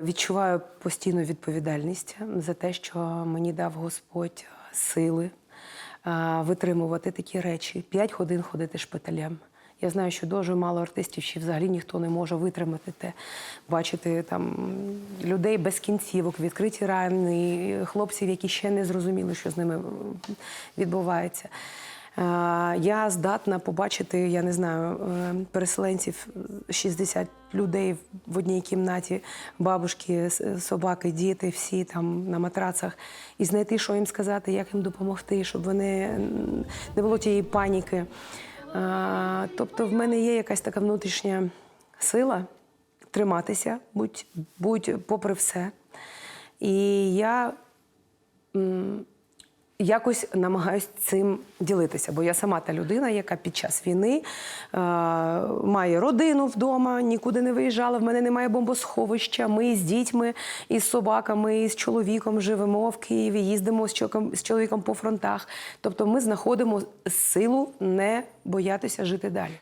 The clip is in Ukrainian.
Відчуваю постійну відповідальність за те, що мені дав Господь сили витримувати такі речі. П'ять годин ходити шпиталем. Я знаю, що дуже мало артистів, ще взагалі ніхто не може витримати те, бачити там людей без кінцівок, відкриті рани, хлопців, які ще не зрозуміли, що з ними відбувається. Е, Я здатна побачити, я не знаю, е, переселенців 60 людей в одній кімнаті, бабушки, собаки, діти, всі там на матрацах, і знайти, що їм сказати, як їм допомогти, щоб вони не було тієї паніки. Е, Тобто, в мене є якась така внутрішня сила триматися, будь, будь попри все. І я якось намагаюсь цим ділитися, бо я сама та людина, яка під час війни е, має родину вдома, нікуди не виїжджала. В мене немає бомбосховища. Ми з дітьми, із собаками, із чоловіком живемо в Києві, їздимо з чоловіком, з чоловіком по фронтах. Тобто ми знаходимо силу не боятися жити далі.